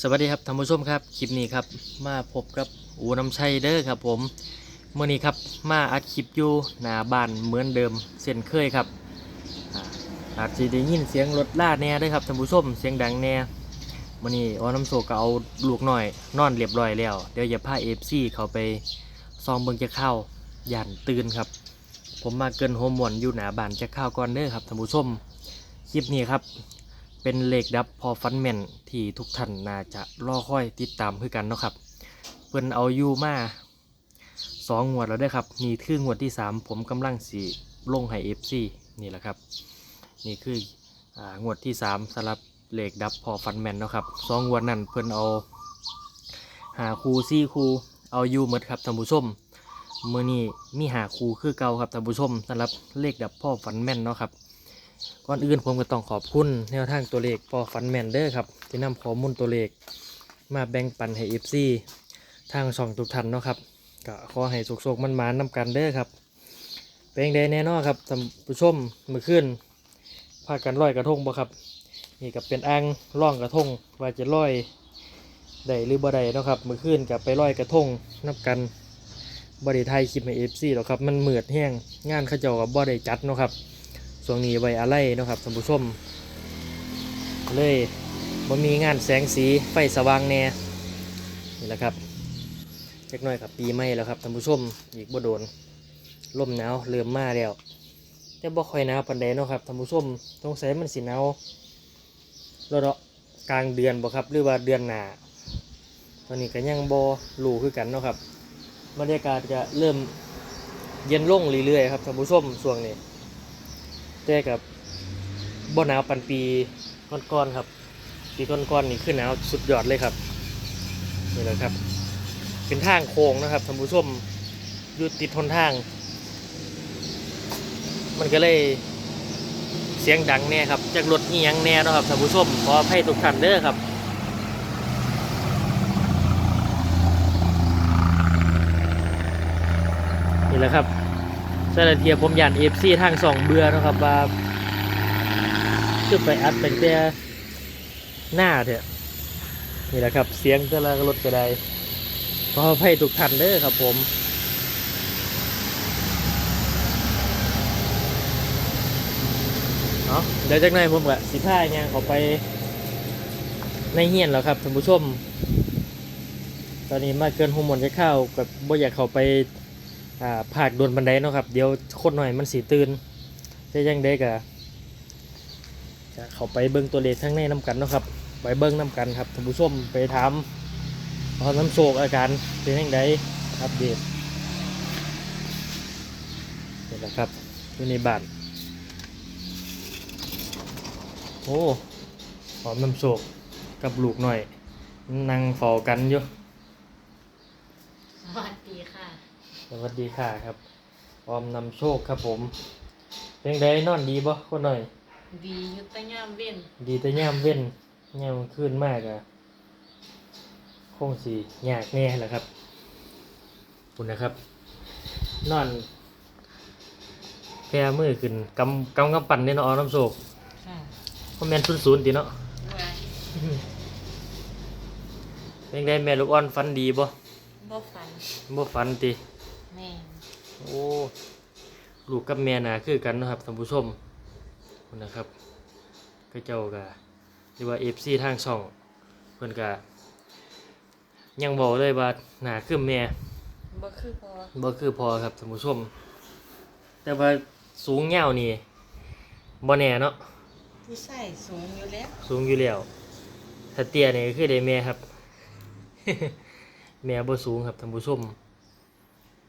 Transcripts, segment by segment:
สวัสดีครับท่านผู้ชมครับคลิปนี้ครับมาพบกับอูน้ำชัยเด้อครับ ผมเมื่อนี้ครับมาอัดคลิปอยู่หน้าบ้านเหมือนเดิมเส้นเคยครับอ่าอาจจะได้ยินเสียงรถล่าแน่เด้วยครับท่านผู้ชมเสียงดังแน่เมื่อนี้ออน้ำโศกก็เอาลูกหน่อย นอนเรียบร้อยแล้วเดี๋ยวอย่าพาเอฟซีเขาไปซองเบิงจะเข้าย่านตื่นครับ ผมมาเกินโฮมมวนอยู่หน้าบ้านจะเข้าก่อนเด้อครับท่านผู้ชมคลิปนี้ครับ เป็นเลขดับพอฟันแมนที่ทุกท่านน่าจะรอคอยติดตามคือกันเนาะครับ เพิ่นเอาอยู่มาสองงวดแล้วได้ครับ นี่คืองวดที่สามผมกำลังสีลงให้เอฟซีนี่แหละครับ นี่คืองวดที่สามสำหรับเลขดับพอฟันแมนเนาะครับสองงวดนั้นเพิ่นเอาหาคูซี่คูเอาอยู่หมดครับท่านผู้ชมเมื่อนี้มีหาคูคือเก่าครับท่านผู้ชมสำหรับเลขดับพ่อฟันแมนเนาะครับ ก่อนอื่นผมก็ต้องขอบคุณแนวทางตัวเลขพอฟันแมนเดอร์ครับที่นำข้อมูลตัวเลขมาแบ่งปันให้เอฟซีทางช่องทุกท่านเนาะครับก็ขอให้สุกๆมันมานๆนำกันเด้อครับเป็นไดแน่นอนครับท่านผู้ชมเมื่อคืนพากันลอยกระทงบ่ครับ นี่ก็เป็นอ่างล่องกระทงว่าจะลอยได้หรือบ่ได้เนาะครับเมื่อคืนกับไปลอยกระทงนับกันบ่ได้ไทยคลิปให้เอฟซีหรอกครับมันเหมือดแห้งงานเขาเจ้ากับบ่ได้จัดเนาะครับ ช่วงนี้ไว้อะไรเนาะครับท่านผู้ชม เลยบ่มีงานแสงสีไฟสว่างแน่นี่แหละครับเล็กน้อยกับปีใหม่แล้วครับท่านผู้ชมอีกบ่โดนลมหนาวเริ่มมาแล้วแต่บ่ค่อยหนาวปานใดเนาะครับท่านผู้ชมสงสัยมันสิหนาวแล้วเนาะกลางเดือนบ่ครับหรือว่าเดือนหน้าตอนนี้ก็ยังบ่รู้คือกันเนาะครับบรรยากาศก็เริ่มเย็นลงเรื่อยๆครับท่านผู้ชมช่วงนี้ แต่กับบ่หนาวปันปีก้อนๆครับ ปีก้อนๆนี่ขึ้นหนาวสุดยอดเลยครับนี่แหละครับ เป็นทางโค้งนะครับท่านผู้ชมอยู่ติดทนทาง มันก็เลยเสียงดังแน่ครับจากรถอียังแน่นะครับท่านผู้ชมขออภัยทุกท่านเด้อครับนี่แหละครับ สารเทียผมยานเอฟซีทางสองเบือนะครับว่าคือไปอัดเป็นแต่หน้าเถอะนี่แหละครับ เสียงแต่ละรถก็ได้ขออภัยทุกท่านเด้อครับผมเนาะเดี๋ยวจากนั้นผมก็สิพายางเขาไปในเฮียนแล้วครับท่านผู้ชม ตอนนี้มาเกินหัวหมอนจะเข้ากับบ่อยากเข้าไป อ่าภาคโดนบันไดเนาะครับ เดี๋ยวคนหน่อยมันสีตื่นจะยังได้กะจะเข้าไปเบิ้งตัวเลขทั้งในน้ำกันเนาะครับ ไปเบิ้งน้ำกันครับท่านผู้ชมไปถามตอนน้ำโศกอาการเป็นยังไงอัปเดตนี่แหละครับอยู่ในบ้านโอ้หอมน้ำโศกกับลูกหน่อยนั่งเฝ้ากันอยู่สวัสดีค่ะ สวัสดีค่ะครับออมนำโชคครับผมเป็นไดนอนดีบ่คนหน่อย ดีอยุตยามเว้นดีแต่ย่ามเว้นย่ามขึ้นมากอะคงสียากแน่แหละครับขอบคุณนะครับ นอนแค่มือขึ้นกำกำกำปั่นเนี่ยเนาะออมน้ำโชคค่ะเพราะแมนศูนย์ศูนย์ตีเนาะว่าเป็นไดแม่ลูกอ่อนฟันดีบ่บ่ฝันบ่ฟันตีแม่ โอ้ลูกกับแม่น่ะคือกันเนาะครับท่านผู้ชมขอบคุณนะครับก็เจ้ากะหรือว่าเอฟซีทางช่องเพิ่นกะยังบอกเลยว่าหน้าคือแม่บ่คือพอบ่คือพอครับท่านผู้ชม แต่ว่าสูงยาวนี่บ่แน่เนาะผู้ใส่สูงอยู่แล้ว สูงอยู่แล้วถ้าเตี้ยนี่ก็คือได้แม่ครับ แม่บ่สูงครับท่านผู้ชม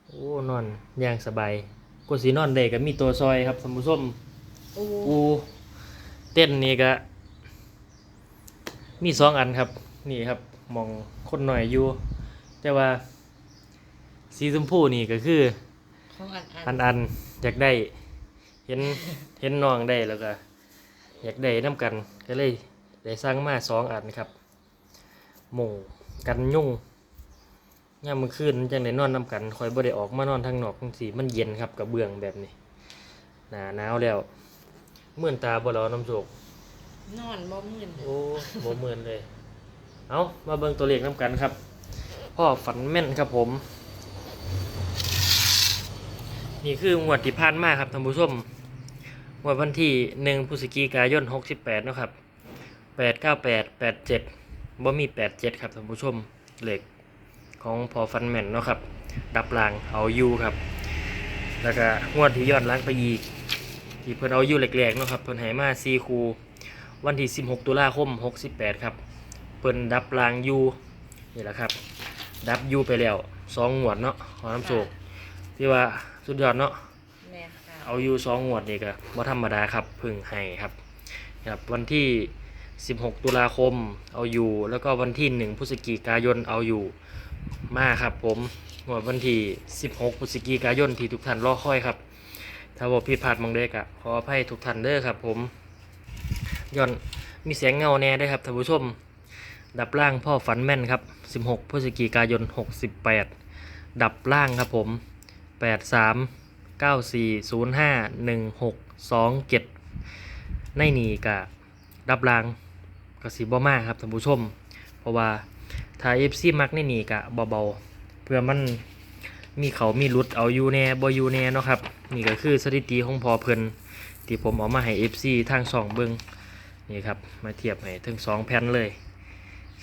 โอ้นอนอย่างสบายกว่าสินอนได้ก็มีตัวซอยครับท่านผู้ชมโอ้อูเต้นนี่ก็ มีสองอันครับ นี่ครับมองคนหน่อยอยู่ แต่ว่า สีชมพูนี่ก็คือ ของอันอัอันนอันอยากได้ เห็นเห็นน้องได้แล้วก็ อยากได้น้ำกันก็เลยได้สร้างมาสองอันครับหมูกันยุ่ง ย่ามมื้อคืนมันจังได้นอนน้ำกันคอยบ่ได้ออกมานอนทางนอกจังซี่มันเย็นครับกับเบื้องแบบนี้หนาหนาวแล้วเมื่อนตาบ่รอน้ำโศกนอนบ่มื่นโอ้บ่เหมือนเลย เอามาเบิ่งตัวเลขน้ำกันครับ พ่อฝันแม่นครับผม นี่คืองวดที่ผ่านมาครับท่านผู้ชมงวดวันที่หนึ่งพฤศจิกายนหกสิบแปดนาะครับแปดเก้าแปดแปดเจ็ดบ่มีแปดเจ็ดครับท่านผู้ชมเลข ของพอฟันแม่นเนาะครับ ดับรางเอาอยู่ครับ แล้วก็งวดที่ย้อนหล้างไปอีก ที่เพิ่นเอาอยู่แรกๆเนาะครับ เพิ่นให้มาซีคูวันที่ 16 ตุลาคม 68 ครับ เพิ่นดับรางอยู่นี่แหละครับ ดับอยู่ไปแล้วสองงวดเนาะขอน้ำโศกที่ว่าสุดยอดเนาะแม่ค่ะเอาอยู่สองงวดนี่ก็บ่ธรรมดาครับเพึ่งให้ครับครับวันที่ 16 ตุลาคมเอาอยู่ แล้วก็วันที่ 1พฤศจิกายนเอาอยู่ มาครับผมงวดวันที่ 16พฤศจิกายนที่ทุกท่านรอคอยครับ ถ้าบอกผิดพลาดมองเด็กอะขออภัยทุกท่านเด้อครับผมย้อนมีเสียงเงาแน่เด้ครับท่านผู้ชม ดับล่างพ่อฝันแม่นครับ 16พฤศจิกายน 68 ดับล่างครับผม 83 94 05 16 27 ในนี่กะดับล่างกสิบ่มาครับท่านผู้ชม เพราะว่า ถ้า FC มักในนี่กะเบาๆ เพื่อมันมีเขามีรุดเอาอยู่แน่บอยู่แน่เนาะครับ นี่ก็คือสถิติของพอเพิ่นที่ผมเอามาให้ FC ทางสองเบิงนี่ครับ มาเทียบให้ทั้งสองแผ่นเลย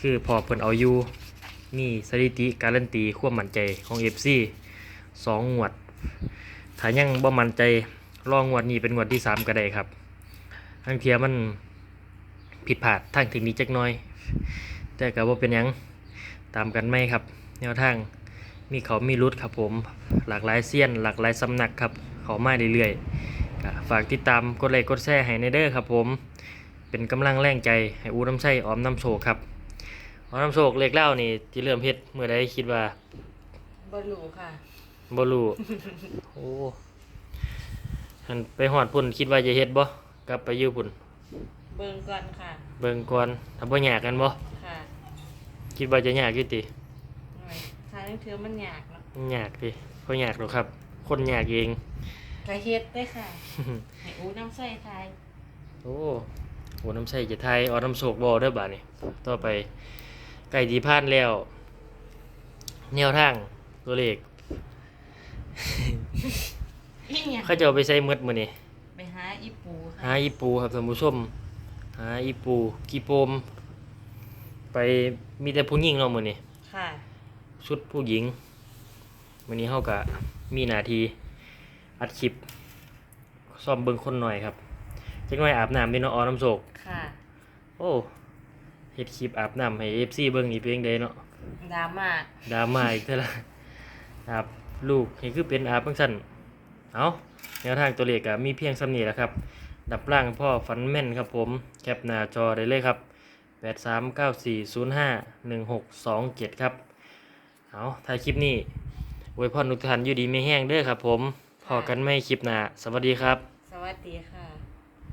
คือพอเพิ่นเอาอยู่นี่สถิติการันตีความมั่นใจของ FC สองงวด ถ้ายังบ่มั่นใจลองงวดนี้เป็นงวดที่สามก็ได้ครับทั้งเทียมันผิดพลาดทางเทคนิคจักน้อย แต่ก็บ่เป็นหยังตามกันไหมครับ แนวทางมีเขามีรุดครับผม หลากหลายเซียน หลากหลายสำนักครับเขามาเรื่อยๆก็ฝากติดตามกดไลค์กดแชร์ให้ในเด้อครับผม เป็นกำลังแรงใจให้อูน้ำใช้ออมน้ำโชคครับออมน้ำโชคเล็กเล่านี่ที่เริ่มเฮ็ดเมื่อใดคิดว่าบ่รู้ค่ะบ่รู้โอ้หันไปหอดพุ่นคิดว่าจะเฮ็ดบ่กลับไปอยู่พุ่น เบิ่งก่อนค่ะ เบิ่งก่อนถ้าบ่ยากกันบ่ ค่ะคิดว่าจะยากอยู่ติหน่อยทางเทือมันยากเนาะยากติบ่ยากหรอกครับ คนยากเองก็เฮ็ดได้ค่ะให้อูน้ำใส่ทายโอ้โหน้ำใส่จะไทยเอาน้ำโศกบอได้อบ่านี่ต่อไปไก่ดีพานแล้ว แนวทางตัวเลขอีหยังเขาจะเอาไปใส่หมดมื้อนี้ไปหาอีปูหาค่ะอีปูครับท่านผู้ชมหาอีปูกีโปม ไปมีแต่ผู้หญิงเนาะมื้อนี้ค่ะชุดผู้หญิงมื้อนี้เฮาก็มีหน้าที่อัดคลิปซ่อมเบิ่งคนหน่อยครับจักหน่อยอาบน้ำเป็นเนาะเอาน้ำโศกค่ะ โอ้เฮ็ดคลิปอาบน้ำให้ FC เบิ่งนี่เป็นจังไดเนาะดราม่าดราม่าอีกเท่าละอาบลูกนี่คือเป็นอาบจังซั่นเอาแนวทางตัวเลขก็มีเพียงส่ำนี้แหละครับ ดับล่างพ่อฝันแม่นครับผม แคปหน้าจอได้เลยครับ 8394051627 ครับ เอาถ่ายคลิปนี้ไวยพรทุกท่านอยู่ดีไม่แห้งเด้อครับผมพอกันไม่คลิปหน้าสวัสดีครับ สวัสดีค่ะ